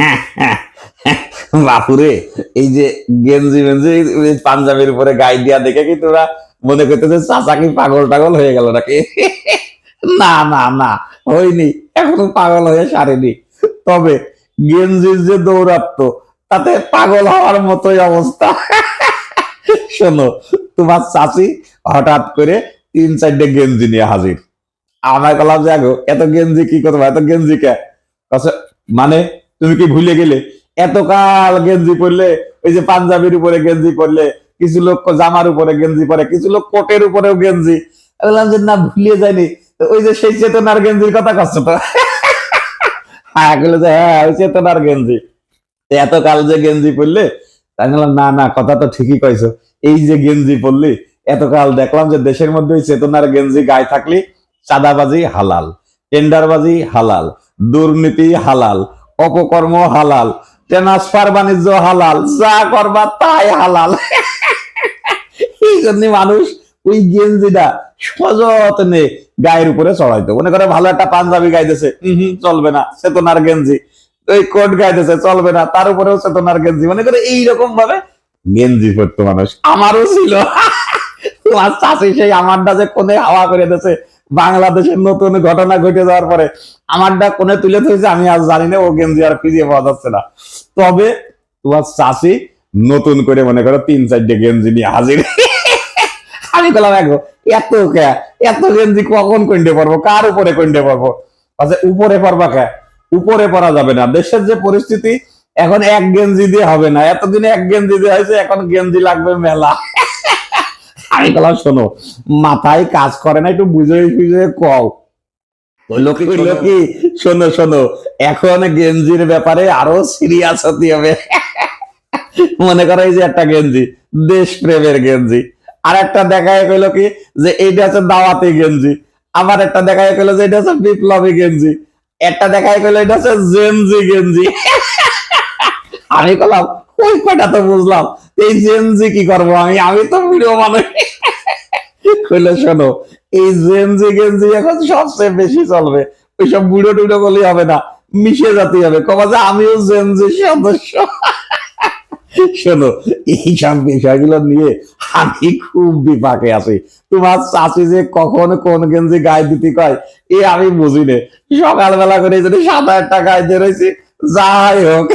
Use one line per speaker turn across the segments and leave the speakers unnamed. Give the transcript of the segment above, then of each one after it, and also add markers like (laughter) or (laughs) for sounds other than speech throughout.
(laughs) বাপুরে, এই যে গেঞ্জি মেঞ্জি পাঞ্জাবির উপরে গাই দিয়া দেখে কি তোরা মনে করতেছে চাচা কি পাগল টাগল হয়ে গেল নাকি? (laughs) না না না, হয়নি, এখনও পাগল হয়ে সারেনি। তবে গেঞ্জির যে দৌরাত্ম, তাতে পাগল হওয়ার মতোই অবস্থা। (laughs) শোনো, তোমার চাচি হঠাৎ করে তিন চারটে গেঞ্জি নিয়ে হাজির। আমার কলাম জাগো এত গেঞ্জি কি করব, এত গেঞ্জি কে? মানে তুমি কি ভুলে গেলে? এতকাল গেঞ্জি পরলে, ওই যে পাঞ্জাবির উপরে গেঞ্জি পরলে, কিছু লোক জামার উপরে গেঞ্জি পরে, কিছু লোক কোটের উপরেও গেঞ্জি। বললাম যে, না ভুলিয়ে যায়নি ওই যে সেই চেতনার গেঞ্জির কথা করছ তো। হ্যাঁ হ্যাঁ চেতনার গেঞ্জি। এতকাল যে গেঞ্জি পরলে না না, কথা তো ঠিকই এই যে গেঞ্জি পরলি, এতকাল দেখলাম যে দেশের মধ্যে ওই চেতনার গেঞ্জি গায়ে হালাল হালাল, দুর্নীতি হালাল অপকর্ম হালাল, ট্রান্সফার বাণিজ্য হালাল, যা করবা তাই হালাল। এই জন্য মানুষ ওই গেঞ্জিটা সযত্নে গায়ের উপরে চড়াইতো। মনে করে ভালো একটা পাঞ্জাবি গাইতেছে হম, চলবে না, চেতনার গেঞ্জি। ওই কোট গাইতেছে, চলবে না, তার উপরেও চেতনার গেঞ্জি। মনে করে এইরকম ভাবে গেঞ্জি পরতো মানুষ। আমারও ছিল। (laughs) তোমার চাষি সেই আমারটা যে কোনে হাওয়া করে দিয়েছে বাংলাদেশের নতুন ঘটনা ঘটে যাওয়ার পরে আমারটা কোনে তুলে ধরেছে আমি আর জানি না, ও গেঞ্জি আর খুঁজে পাওয়া যাচ্ছে না। তবে তোমার চাষি নতুন করে মনে করো তিন চারটে গেঞ্জি নিয়ে হাজির। আমি বললাম দেখো এত কে? এত গেঞ্জি কখন কইতে পারব? কার উপরে কইতে পারব? আচ্ছা উপরে পারবা কে? উপরে পারা যাবে না। দেশের যে পরিস্থিতি, এখন এক গেঞ্জি দিয়ে হবে না। এতদিনে এক গেঞ্জি দিয়ে হয়েছে, এখন গেঞ্জি লাগবে মেলা। আমি বললাম শোনো মাথায় কাজ করে না একটু বুঝে বুঝে কও। হইল কি শোনো। শোনো এখন গেঞ্জির ব্যাপারে আরও সিরিয়াস হতে হবে। মনে করো এই যে একটা গেঞ্জি দেশ প্রেমের গেঞ্জি। আর একটা দেখায় কইলো কি যে এইটা হচ্ছে দাওয়াতি গেঞ্জি। আবার একটা দেখায় কইলো যে এটা হচ্ছে বিপ্লবী গেঞ্জি। একটা দেখায় কইলো এটা হচ্ছে জেনজি গেঞ্জি। আমি কলাম ওই কয়টা তো বুঝলাম। এই জেনজি কি করব আমি? আমি তো ভিডিও মানুষ কইলে, শোনো, এই জেনজি গেঞ্জি এখন সবচেয়ে বেশি চলবে। ওইসব বুড়ো টুড়ো হবে না। মিশে হবে। কবা যে আমিও জেনজি সদস্য। শোনো, এইসব বিষয়গুলো নিয়ে আমি খুব বিপাকে আছি। তোমার চাচি যে কখন কোন গেঞ্জি গায়ে দিতে কয়, এ আমি বুঝি নে সকালবেলা করে যদি সাদা একটা গায়ে দিয়ে রয়েছি যাই হোক।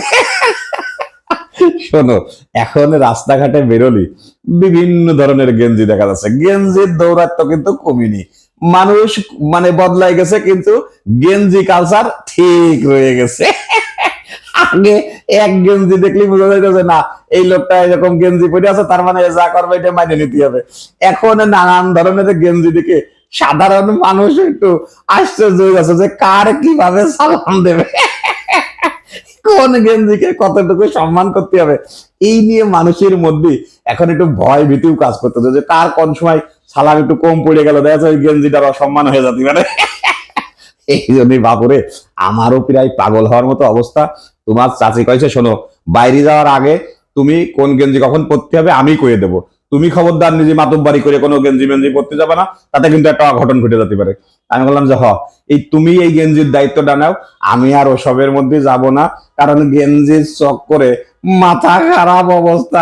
শোনো, এখন রাস্তাঘাটে বেরোলি, বিভিন্ন ধরনের গেঞ্জি দেখা যাচ্ছে। গেঞ্জির দৌরাত্ম কিন্তু কমিনি। মানুষ মানে বদলাই গেছে, কিন্তু গেঞ্জি কালচার ঠিক রয়ে গেছে। আগে এক গেঞ্জি দেখলি বোঝা যাইতেছে না, এই লোকটা এরকম গেঞ্জি পরে আছে, তার মানে যা করবে এটা মাইনে নিতে হবে। এখন নানান ধরনের গেঞ্জি দেখে সাধারণ মানুষ একটু আশ্চর্য হয়ে গেছে যে কার কীভাবে সালাম দেবে। কোন গেঞ্জিকে কতটুকু সম্মান করতে হবে? এই নিয়ে মানুষের মধ্যে এখন একটু ভয় ভীতিও কাজ করতেছে যে কার কোন সময় সালাম একটু কম পড়ে গেল, দেখা ওই গেঞ্জিটার অসম্মান হয়ে যাতে মানে (laughs) এই জন্যই বাপুরে, আমারও প্রায় পাগল হওয়ার মতো অবস্থা। তোমার চাচি কয়েছে শোনো, বাইরে যাওয়ার আগে তুমি কোন গেঞ্জি কখন পরতে হবে আমি কয়ে দেবো। তুমি খবরদার, নিজে মাতব্বারি করে কোনো গেঞ্জি মেঞ্জি পড়তে যাবে না, তাতে কিন্তু একটা অঘটন ঘটে যেতে পারে। আমি বললাম যে, হ, এই তুমি এই গেঞ্জির দায়িত্বটা নাও, আমি আর ওসবের মধ্যে যাব না, কারণ গেঞ্জির চক করে মাথা খারাপ অবস্থা।